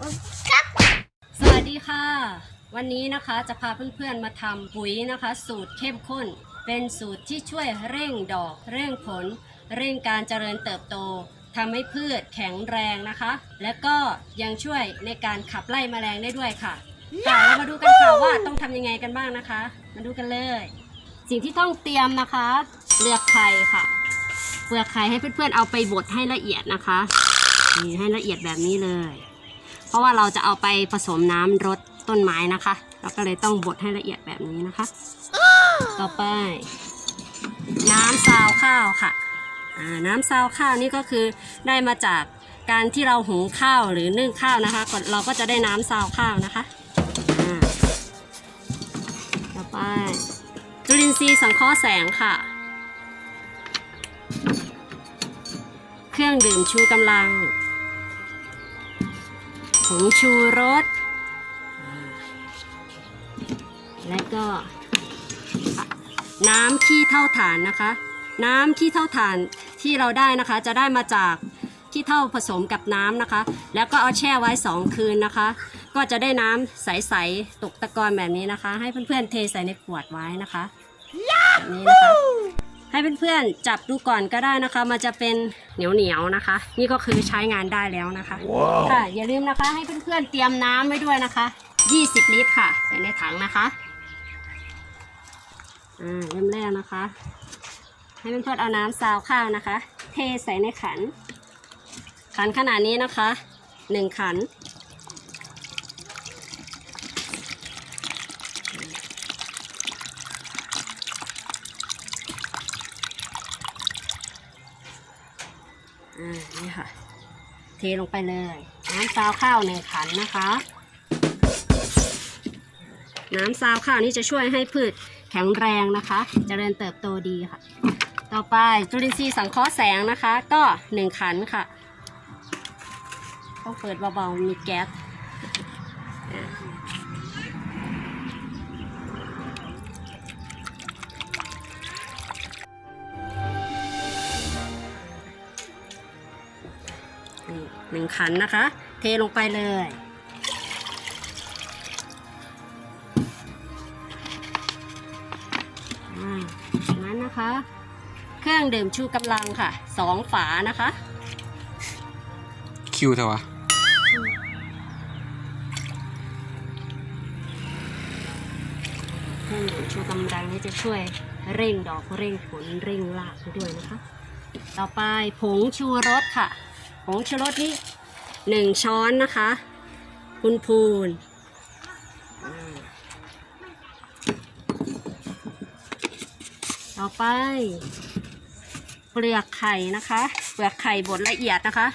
ครับ สวัสดีค่ะ วันนี้นะคะจะพาเพื่อนๆมาทำปุ๋ยนะคะ สูตรเข้มข้น เป็นสูตรที่ช่วยเร่งดอก เร่งผล เร่งการเจริญเติบโตทำให้พืชแข็งแรงนะคะ และก็ยังช่วยในการขับไล่แมลงได้ด้วยค่ะค่ะเรามาดูกันค่ะว่าต้องทำยังไงกันบ้างนะคะ มาดูกันเลย สิ่งที่ต้องเตรียมนะคะเปลือกไข่ค่ะ เปลือกไข่ให้เพื่อนๆเอาไปบดให้ละเอียดนะคะนี่ให้ละเอียดแบบนี้เลย เพราะว่าเราจะเอาไปผสมน้ำรดต้นไม้นะคะ เราก็เลยต้องบดให้ละเอียดแบบนี้นะคะ ต่อไป น้ำซาวข้าวค่ะน้ำซาวข้าวนี่ก็คือได้มาจากการที่เราหุงข้าวหรือนึ่งข้าวนะคะเราก็จะได้น้ำซาวข้าวนะคะต่อไปจุลินทรีย์สังเคราะห์แสงค่ะ เครื่องดื่มชูกำลัง ผงชูรส และก็ น้ำขี้เท่าฐานนะคะ น้ำขี้เท่าฐานที่เราได้นะคะ จะได้มาจากขี้เท่าผสมกับน้ำนะคะ แล้วก็เอาแช่ไว้ 2 คืนนะคะ ก็จะได้น้ำใสๆตกตะกอนแบบนี้นะคะ ให้เพื่อนๆเทใส่ในขวดไว้นะคะแบบนี้นะคะ ให้เพื่อนๆจับดูก่อนก็ได้นะคะ มันจะเป็นเหนียวๆนะคะ นี่ก็คือใช้งานได้แล้วนะคะค่ะอย่าลืมนะคะ ให้เพื่อนๆเตรียมน้ำไว้ด้วยนะคะ 20 ลิตรค่ะ ใส่ในถังนะคะอ่าเริ่มแรกนะคะ ให้เพื่อนๆเอาน้ำซาวข้าวนะคะ เทใส่ในขัน ขันขนาดนี้นะคะหนึ่งขัน อ่านี่ค่ะ เทลงไปเลย น้ำซาวข้าวหนึ่งขันนะคะ น้ำซาวข้าวนี้จะช่วยให้พืชแข็งแรงนะคะเจริญเติบโตดีค่ะ ต่อไปจุลินทรีย์สังเคราะห์แสงนะคะ ก็หนึ่งขันค่ะ ต้องเปิดเบาๆมีแก๊ส หนึ่งขันนะคะ เทลงไปเลยอ่าจากนั้นนะคะ เครื่องดื่มชูกำลังค่ะสองฝานะคะ คิวเถอะวะ เครื่องดื่มชูกำลังนี้จะช่วยเร่งดอกเร่งผลเร่งรากไปด้วยนะคะ ต่อไปผงชูรสค่ะ ผงชูรสนี่หนึ่งช้อนนะคะพูนพูล่าต่อไป เปลือกไข่นะคะ เปลือกไข่บดละเอียดนะคะ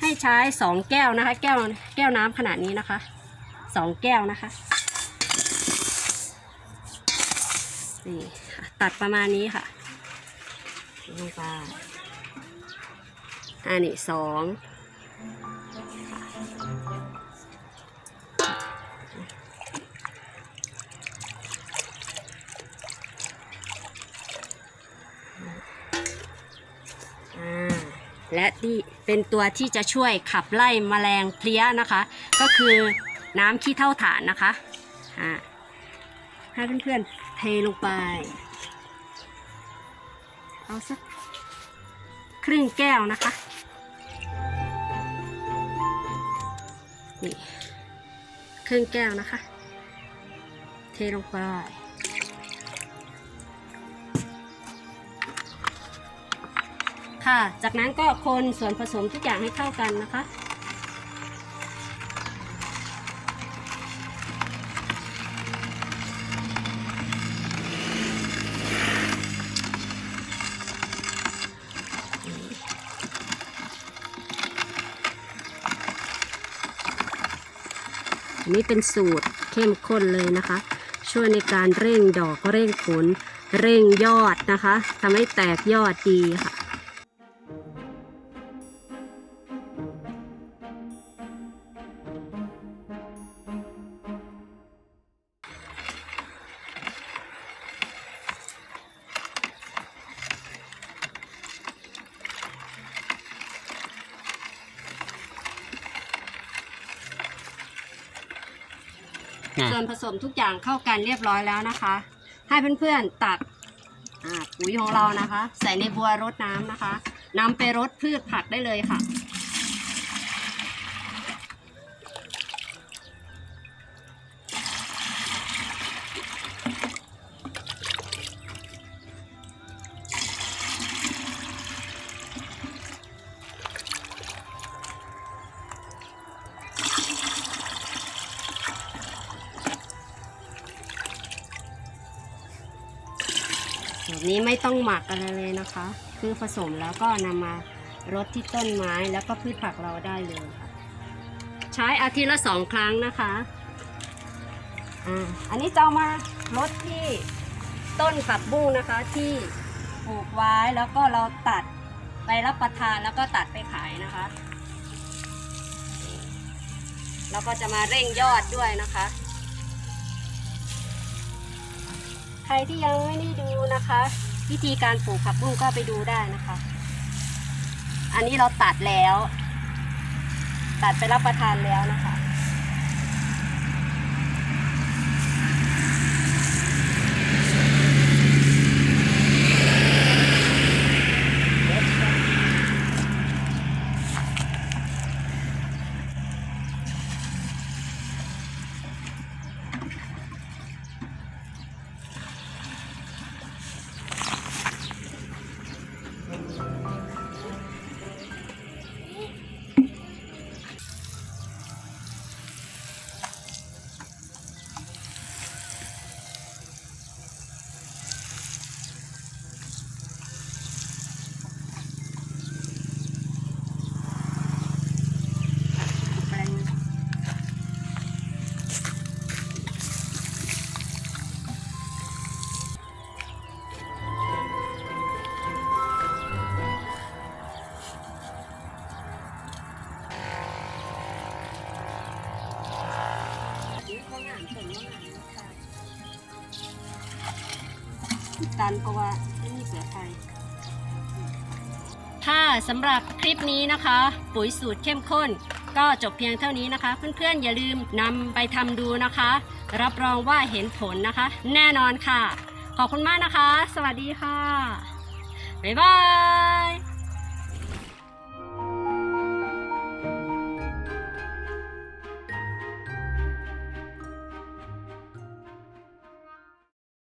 ให้ใช้สองแก้วนะคะ แก้วแก้วน้ำขนาดนี้นะคะสองแก้วนะคะนี่ค่ะตัดประมาณนี้ค่ะลงไป อันนี้สองอ่าและที่เป็นตัวที่จะช่วยขับไล่แมลงเพลี้ยนะคะ ก็คือน้ำขี้เท่าฐานนะคะอ่าให้เพื่อนๆเทลงไป เอาสัก ครึ่งแก้วนะคะ นี่ครึ่งแก้วนะคะ เทลงไปค่ะ จากนั้นก็คนส่วนผสมทุกอย่างให้เข้ากันนะคะ อันนี้เป็นสูตรเข้มข้นเลยนะคะ ช่วยในการเร่งดอกเร่งผล เร่งยอดนะคะทำให้แตกยอดดีค่ะ อะ ส่วนผสมทุกอย่างเข้ากันเรียบร้อยแล้วนะคะ ให้เพื่อนๆตักอ่าปุ๋ยของเรานะคะ ใส่ในบัวรดน้ำนะคะนำไปรดพืชผักได้เลยค่ะ แบบนี้ไม่ต้องหมักอะไรเลยนะคะ คือผสมแล้วก็นำมารดที่ต้นไม้แล้วก็พืชผักเราได้เลยค่ะ ใช้อาทิตย์ละสองครั้งนะคะอ่าอันนี้จะเอามารดที่ต้นผักบุ้งนะคะที่ปลูกไว้แล้วก็เราตัดไปรับประทานแล้วก็ตัดไปขายนะคะแล้วก็จะมาเร่งยอดด้วยนะคะ ใครที่ยังไม่ได้ดูนะคะ วิธีการปลูกผักบุ้งก็ไปดูได้นะคะ อันนี้เราตัดแล้ว ตัดไปรับประทานแล้วนะคะ ตันเพราะว่าไม่มีเสือไทยค่ะสำหรับคลิปนี้นะคะ ปุ๋ยสูตรเข้มข้น ก็จบเพียงเท่านี้นะคะ เพื่อนๆอย่าลืมนำไปทำดูนะคะ รับรองว่าเห็นผลนะคะ แน่นอนค่ะ ขอบคุณมากนะคะ สวัสดีค่ะ บ๊ายบาย